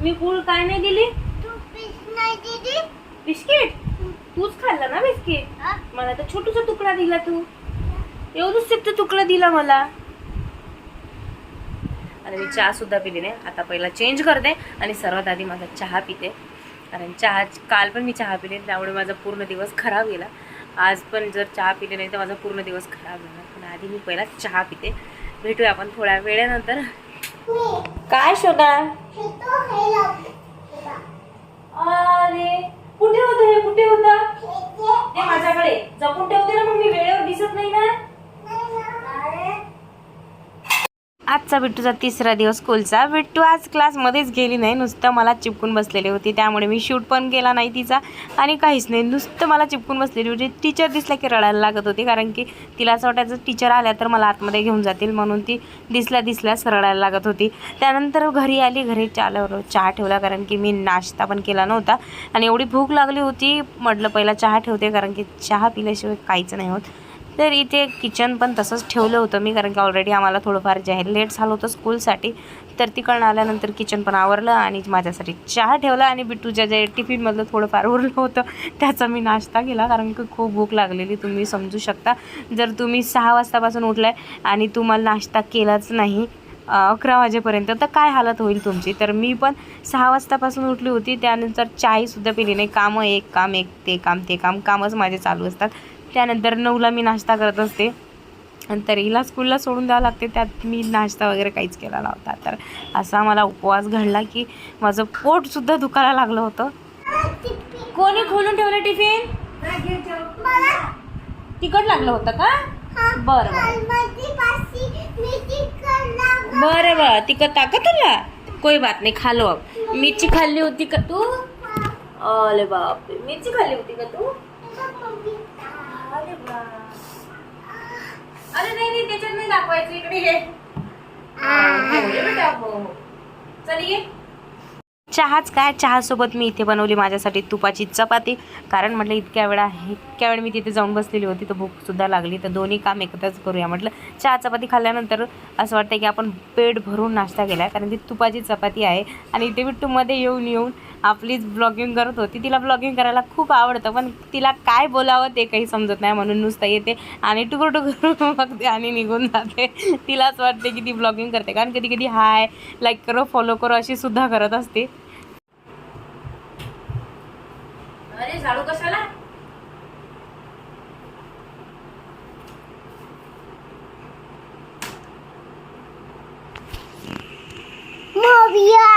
मी गुळ काय नाही दिली? बिस्किट? तूच खाल्ला ना बिस्किट? मला तर छोटूसा तुकडा दिला तू. एवढंच तुकडा दिला मला. आणि मी चहा सुद्धा पिली नाही. आता पहिला चेंज करते आणि सर्वात आधी माझा चहा पिते. कारण चहा काल पण मी चहा पिले त्यामुळे माझा पूर्ण दिवस खराब गेला. आज पण जर चहा पिले नाही तर माझा पूर्ण दिवस खराब गेला पण आधी मी पहिला चहा पिते. भेटूया आपण थोड्या वेळेनंतर. काय शोधा? हे हे. अरे कुठे होतं हे? कुठे होतं? हे माझ्याकडे. जपून ठेवते ना मग? मी वेळेवर दिसत नाही ना अरे, आजचा बिट्टूचा तिसरा दिवस स्कूलचा. बिट्टू आज क्लासमध्येच गेली नाही नुसतं मला चिपकून बसलेली होती. त्यामुळे मी शूट पण केला नाही तिचा आणि काहीच नाही. नुसतं मला चिपकून बसलेली होती. टीचर दिसल्या की रडायला लागत होती कारण की तिला असं वाटायचं टीचर आल्या तर मला आतमध्ये घेऊन जातील. म्हणून ती दिसल्या दिसल्यास रडायला लागत होती. त्यानंतर घरी आली घरी आल्यावर चहा ठेवला कारण की मी नाश्ता पण केला नव्हता. आणि एवढी भूक लागली होती म्हटलं पहिला चहा ठेवते कारण की चहा पिल्याशिवाय काहीच नाही होत. तर इथे किचन पण तसंच ठेवलं होतं मी कारण की ऑलरेडी आम्हाला थोडंफार जे आहे लेट झालं होतं स्कूलसाठी तर तिकडनं आल्यानंतर किचन पण आवरलं आणि माझ्यासाठी चहा ठेवला आणि बिट्टूच्या जे टिफिनमधलं थोडंफार उरलं होतं त्याचा मी नाश्ता केला कारण की खूप भूक लागलेली तुम्ही समजू शकता. जर तुम्ही सहा वाजतापासून उठलाय आणि तुम्हाला नाश्ता केलाच नाही अकरा वाजेपर्यंत तर काय हालत होईल तुमची? तर मी पण सहा वाजतापासून उठली होती त्यानंतर चायसुद्धा पिली नाही. कामं एक काम एक ते काम ते काम कामच माझे चालू असतात. त्यानंतर नऊला मी नाश्ता करत असते. आणि तर हिला स्कूलला सोडून द्यावं लागते. त्यात मी नाश्ता वगैरे काहीच केला नव्हता. तर असा मला उपवास घडला की माझं पोटसुद्धा दुखायला लागलं होतं. कोणी खोलून ठेवलं टिफिन? तिकट लागलं होतं का? बरं बरं. बरं तिकट ताकद तुला? कोई बात नाही खालो मिरची खाल्ली होती का तू? अरे बापरे. मिरची खाल्ली होती का तू? अरे नाही नाही त्याच्यात नाही दाखवायचं इकडे. ये हा, हो, ये बेटा, हो, हो. चल ये. चहाच काय? चहासोबत मी इथे बनवली माझ्यासाठी तुपाची चपाती. कारण म्हटलं इतक्या वेळा इतक्या वेळ मी तिथे जाऊन बसलेली होती तर भूकसुद्धा लागली. तर दोन्ही काम एकत्रच करूया म्हटलं. चहा चपाती खाल्ल्यानंतर असं वाटतं की आपण पेट भरून नाश्ता केला कारण ती तुपाची चपाती आहे. आणि इथे विट्टूमध्ये येऊन येऊन आपलीच ब्लॉगिंग करत होती. तिला ब्लॉगिंग करायला खूप आवडतं पण तिला काय बोलावं ते काही समजत नाही. म्हणून नुसतं येते आणि टुकर टुकर बघते आणि निघून जाते. तिलाच वाटते की ती ब्लॉगिंग करते. कारण कधी कधी हाय लाईक करो फॉलो करो अशी सुद्धा करत असते. अरे झाडू कशाला मोबिया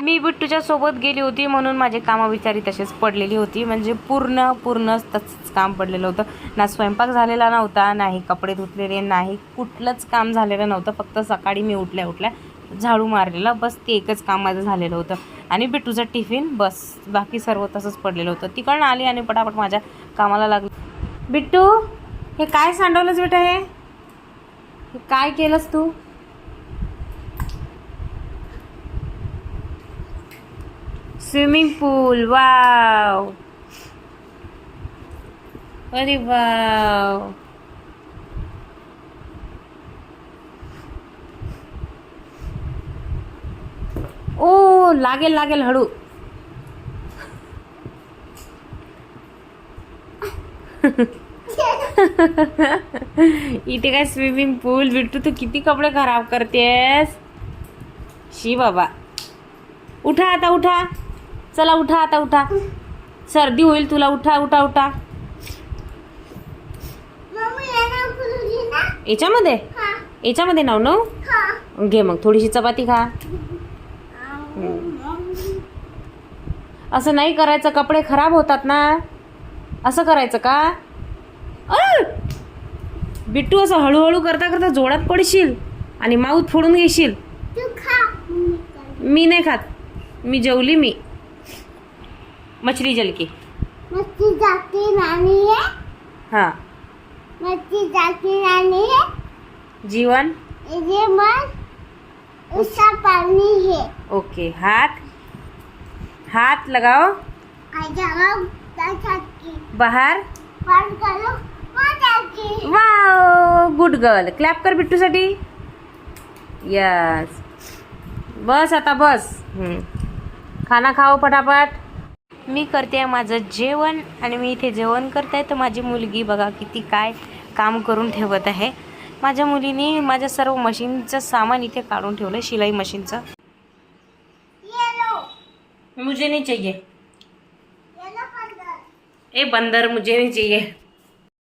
मी बिट्टूच्या सोबत गेली होती म्हणून माझे कामं विचारी तसेच पडलेली होती. म्हणजे पूर्ण पूर्ण तसंच काम पडलेलं होतं. ना स्वयंपाक झालेला नव्हता नाही कपडे धुतलेले नाही कुठलंच काम झालेलं नव्हतं. फक्त सकाळी मी उठल्या उठल्या झाडू मारलेला. बस ते एकच काम माझं झालेलं होतं. आणि बिट्टूचं टिफिन बस बाकी सर्व तसंच पडलेलं होतं. तिकडनं आली आणि पटापट माझ्या कामाला लागली. बिट्टू हे काय सांडवलंच बेटा हे काय केलंस तू? स्विमिंग पूल वाव अरे वाव ओ लागेल लागेल हळू इथे काय स्विमिंग पूल बिट्टू तू किती कपडे खराब करतेस? शी बाबा. उठा आता उठा. चला उठा आता उठा. सर्दी होईल तुला उठा उठा उठा. याच्यामध्ये? हा. याच्यामध्ये नाव हा. घे मग थोडीशी चपाती खा. असं नाही करायचं कपडे खराब होतात ना. असं करायचं का! बिट्टू असं हळूहळू करता करता जोरात पडशील आणि माऊथ फोडून घेशील. मी नाही खात. मी जेवली मी. मछली जल की। मछली जल की रानी है। हाँ। मछली जल की रानी है। जीवन? ये मन उसका पानी है। ओके हाथ? हाथ लगाओ। बाहर? Wow good girl. क्लैप कर बिट्टू साठी। यस। बस आता बस। हम्म। खाना खाओ फटाफट। मी करते माझं जेवण आणि मी इथे जेवण करते तर माझी मुलगी बघा किती काय काम करून ठेवत आहे. माझ्या मुलीने माझ्या सर्व मशीनचं सामान इथे काढून ठेवलं शिलाई मशीनचं. मुझे नहीं चाहिए. ए बंदर मुझे नाही चाहिए.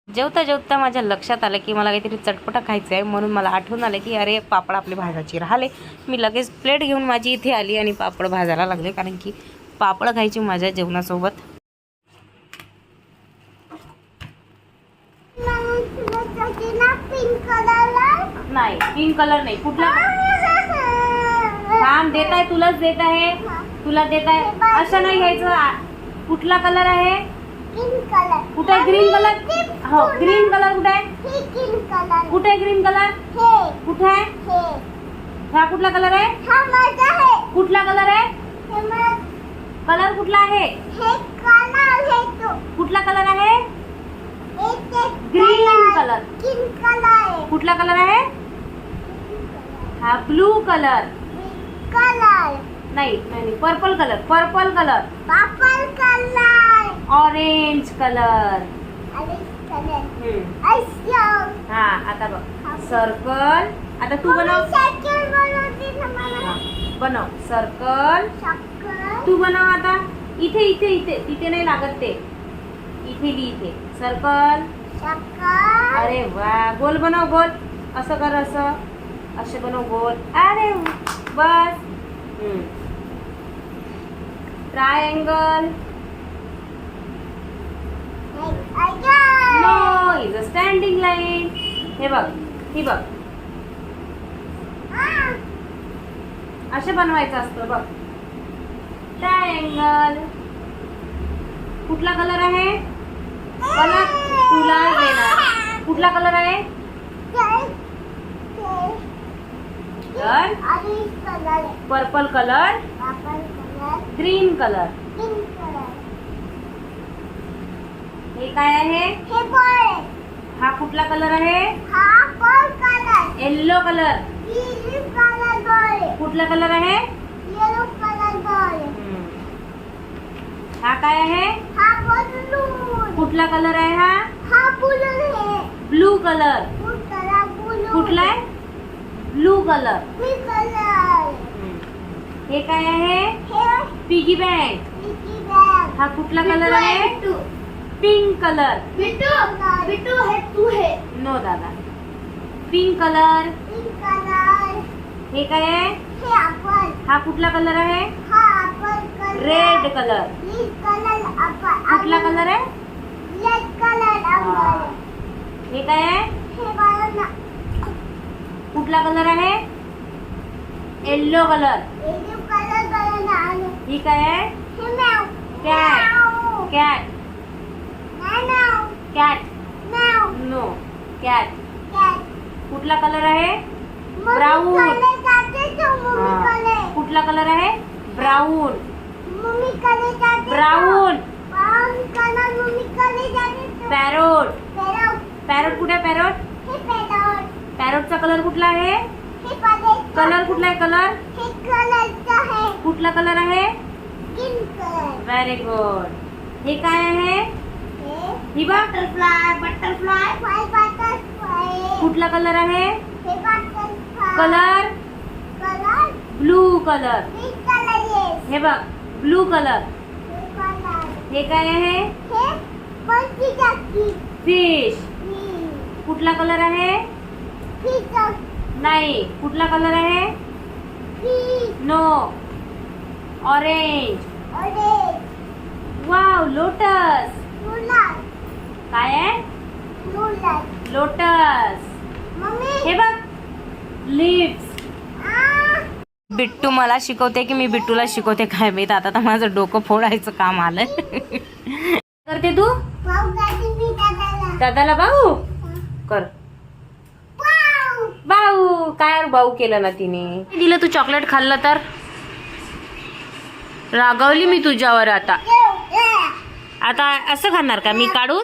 जेवता जेवता माझ्या लक्षात आलं की मला काहीतरी चटपटा खायचं आहे म्हणून मला आठवण आलं की अरे पापड आपले भाजायचे राहिले. मी लगेच प्लेट घेऊन माझी इथे आली आणि पापड भाजायला लागले कारण की पापड खायची माझ्या जेवणासोबत. नाही पिंक कलर नाही. कुठला? थांब देत आहे तुलाच देत आहे. तुला देत आहे. असं नाही घ्यायचं. कुठला कलर आहे? कुठे ग्रीन कलर हो ग्रीन कलर कुठे आहे? कुठे ग्रीन कलर कुठे आहे? हा कुठला कलर आहे? कुठला कलर आहे? कलर कुठला आहे? कुठला कलर आहे. ग्रीन कलर कुठला कलर आहे? हा ब्लू कलर कलर नाही नाही purple colour purple colour purple colour orange colour हा आता बघ. सर्कल आता तू बनव. हा, बनव. सर्कल तू बनव आता. इथे इथे इथे. तिथे नाही लागत ते. इथे ली इथे. सर्कल. अरे वा. गोल बनव गोल. असं कर असं. असे बनव गोल. अरे बस. Triangle no is a standing line हे बघ ही बघ. असे बनवायचं असतं बघ. ट्रायंगल कुठला कलर आहे? कलर तुला देणार. Colour purple colour green colour हे हा कुठला कलर आहे? येल्लो कलर कुठला कलर आहे. हा काय आहे? कुठला कलर आहे हा? ब्लू कलर कुठला आहे? ब्लू कलर हे काय आहे? पिगी बँक हा कुठला कलर आहे? पिंक कलर बिट्टू है तू है. नो दादा. पिंक कलर पिंक कलर हे काय आहे? हे आपण हा कुठला कलर आहे? हा आपण colour red colour red colour आपण कुठला कलर आहे? रेड कलर हा. आपण हे काय आहे? हे मला ना. कुठला कलर आहे? Yellow colour yellow colour colour ना. आलो ही काय आहे? हे मॅव Cat. मॅव. कॅट नाही meow cat meow no cat cat कुठला कलर आहे? मम्मी हा. कुठला कलर आहे? Brown. Brown. Parrot. Parrot. Parrot कुठे पॅरोट? पेरोट. पॅरोटचा कलर कुठला आहे? हे कलर कलर कुठला आहे कलर? हे कुठला कलर आहे? Very good. हे काय आहे? हे बघ बटरफ्लाय बटरफ्लाय. कुठला कलर आहे? हे कलर? ब्लू कलर हे बघ ब्लू कलर हे हे काय आहे हे फ़िश ही कुठला कलर आहे ही नाही कुठला कलर आहे नो ऑरेंज वाव लोटस काय आहे लोटस हे बघ लिप्स बिट्टू मला शिकवते की मी बिट्टूला शिकवते काय माहीत? आता तर माझं डोकं फोडायचं काम आलं करते तू? दादाला भाऊ कर. भाऊ काय भाऊ केलं ना तिने? दिलं तू चॉकलेट खाल्लं तर? रागवली मी तुझ्यावर आता. आता असं खाणार का मी काढून?